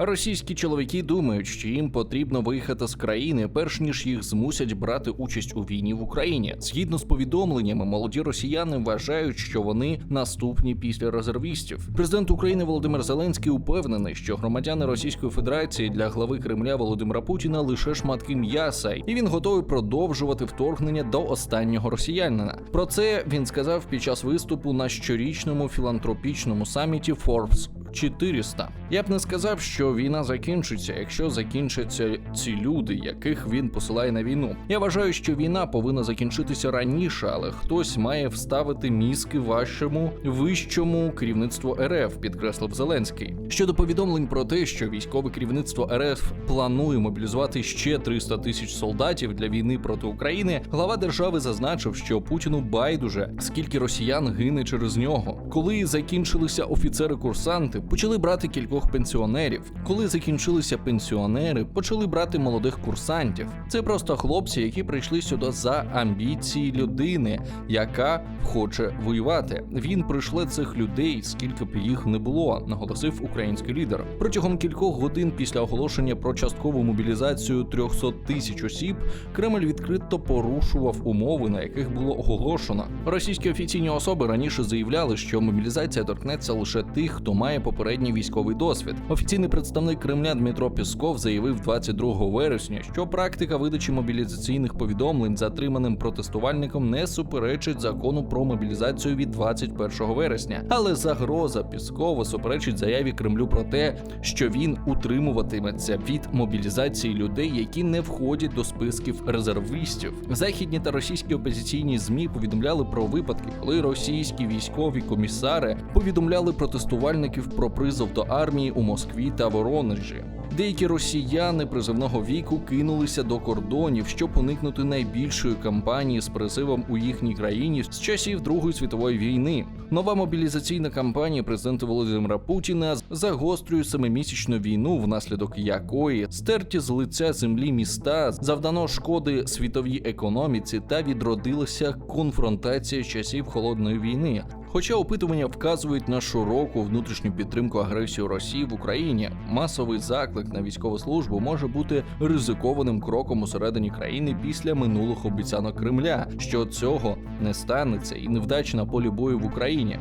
Російські чоловіки думають, що їм потрібно виїхати з країни, перш ніж їх змусять брати участь у війні в Україні. Згідно з повідомленнями, молоді росіяни вважають, що вони наступні після резервістів. Президент України Володимир Зеленський упевнений, що громадяни Російської Федерації для глави Кремля Володимира Путіна лише шматки м'яса, і він готовий продовжувати вторгнення до останнього росіянина. Про це він сказав під час виступу на щорічному філантропічному саміті Forbes 400. Я б не сказав, що війна закінчиться, якщо закінчаться ці люди, яких він посилає на війну. Я вважаю, що війна повинна закінчитися раніше, але хтось має вставити мізки вашому вищому керівництву РФ, підкреслив Зеленський. Щодо повідомлень про те, що військове керівництво РФ планує мобілізувати ще 300 тисяч солдатів для війни проти України, глава держави зазначив, що Путіну байдуже скільки росіян гине через нього. Коли закінчилися офіцери-курсанти, почали брати кількох пенсіонерів. Коли закінчилися пенсіонери, почали брати молодих курсантів. Це просто хлопці, які прийшли сюди за амбіції людини, яка хоче воювати. Він пришле цих людей, скільки б їх не було, наголосив український лідер. Протягом кількох годин після оголошення про часткову мобілізацію 300 тисяч осіб, Кремль відкрито порушував умови, на яких було оголошено. Російські офіційні особи раніше заявляли, що мобілізація торкнеться лише тих, хто має попередній військовий досвід. Офіційний представник Кремля Дмитро Пісков заявив 22 вересня, що практика видачі мобілізаційних повідомлень затриманим протестувальником не суперечить закону про мобілізацію від 21 вересня. Але загроза Піскова суперечить заяві Кремлю про те, що він утримуватиметься від мобілізації людей, які не входять до списків резервістів. Західні та російські опозиційні змі повідомляли про випадки, коли російські військові комісари повідомляли протестувальників про призов до армії у Москві та Воронежі. Деякі росіяни призовного віку кинулися до кордонів, щоб уникнути найбільшої кампанії з призивом у їхній країні з часів Другої світової війни. Нова мобілізаційна кампанія президента Володимира Путіна загострює семимісячну війну, внаслідок якої стерті з лиця землі міста завдано шкоди світовій економіці та відродилася конфронтація часів холодної війни. Хоча опитування вказують на широку внутрішню підтримку агресії Росії в Україні, масовий заклик на військову службу може бути ризикованим кроком усередині країни після минулих обіцянок Кремля, що цього не станеться, і невдачі на полі бою в Україні.